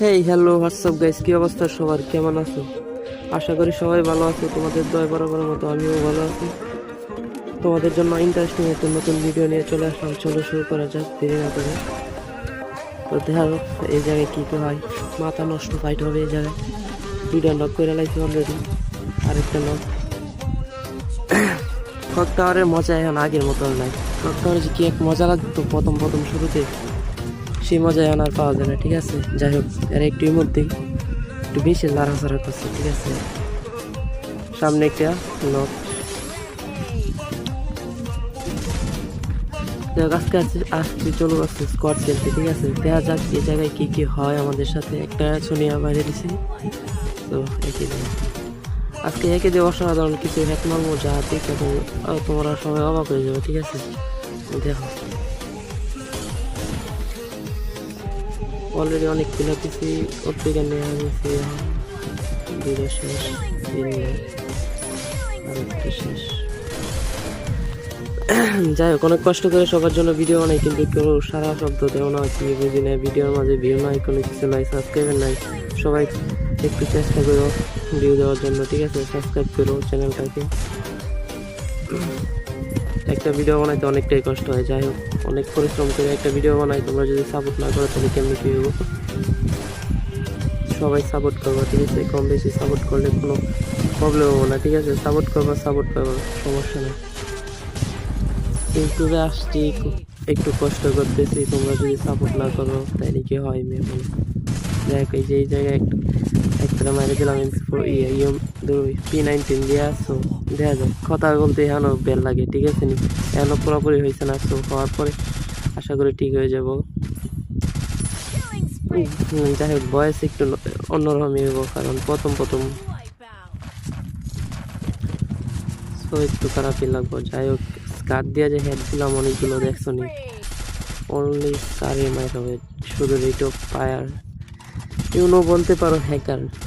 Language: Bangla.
হেই হ্যালো হোয়াটসঅ্যাপ গাইস কি অবস্থা সবার? কেমন আছো? আশা করি সবাই ভালো আছে। তোমাদের দয় বরাবর মতো আমিও ভালো আছি। তোমাদের জন্য ইন্টারেস্টিং একটা নতুন ভিডিও নিয়ে চলে আসলাম। চলো শুরু করা যাক দেরি না করে। তো দেখা, এই জায়গায় কী কী হয়? মাথা নষ্ট ফাইট হবে এই জায়গায়। দুইটা নক করে লাগছে অলরেডি আরেকটা নক কক টাওয়ারের মজা এখন আগের মতন নাই। কক টাওয়ারে যে কি এক মজা লাগতো প্রথম প্রথম শুরুতে। সেই মজা এখন আর পাওয়া যায় না, ঠিক আছে? যাই হোক, এর একটু মধ্যেই একটু বেশি লাড়াচাড়া করছে, ঠিক আছে? সামনে একটা নখ যাক আজকে আসছি চলো আসছে স্কোয়াড খেলতে, ঠিক আছে? দেখা যাক এই জায়গায় কি কি হয় আমাদের সাথে। একটা সোনিয়া বাইরে দিছি। তো একই আজকে একে দিয়ে অসাধারণ কিছু হ্যাক মারবো, যা দেখে তোমরা সবাই অবাক হয়ে যাবে, ঠিক আছে? দেখো। অলরেডি অনেক পিসি ওর থেকে নেওয়া দুটো শেষ শেষ। যাই হোক, অনেক কষ্ট করে সবার জন্য ভিডিও বানাই, কিন্তু কেউ সারা শব্দ দেও না, কি বুঝি না ভিডিওর মাঝে ভিউ নাই, কোনো কিছু নাই সাবস্ক্রাইবার নাই। সবাই একটু চেষ্টা করো ভিউ দেওয়ার জন্য, ঠিক আছে? সাবস্ক্রাইব করো চ্যানেলটাকে একটা ভিডিও বানাইতে অনেকটাই কষ্ট হয়, যাই হোক, অনেক পরিশ্রম করে একটা ভিডিও বানাই, তোমরা যদি সাপোর্ট না করো, তাহলে কেমনি কী হব সবাই সাপোর্ট করব, ঠিক আছে? কম বেশি সাপোর্ট করলে কোনো প্রবলেম হবে না, ঠিক আছে? সাপোর্ট করব সাপোর্ট পাবো সমস্যা নেই। ইউটিউবে আসছি একটু- কষ্ট করতেছি, তোমরা যদি সাপোর্ট না করো তাহলে কি হয় মেয়ে দেখ এই যে, এই জায়গায় একটা মারে দিলাম পি নাইনটিন দিয়ে আসছো দেখা যাক। কথা বলতে এখনও বেল লাগে, ঠিক আছে নি? এখনও পুরোপুরি হয়েছে না তো হওয়ার পরে আশা করি ঠিক হয়ে যাব। যাই হোক, বয়স একটু অন্যরকমই হব কারণ প্রথম প্রথম। তো একটু খারাপই লাগবো, যাই হোক স্কার দিয়ে যে হেড দিলাম, অনেকগুলো দেখছ নি? অনলি স্কারে মাইর হবে শুধু রেট অফ ফায়ার ইউনো বলতে পারো হ্যাকার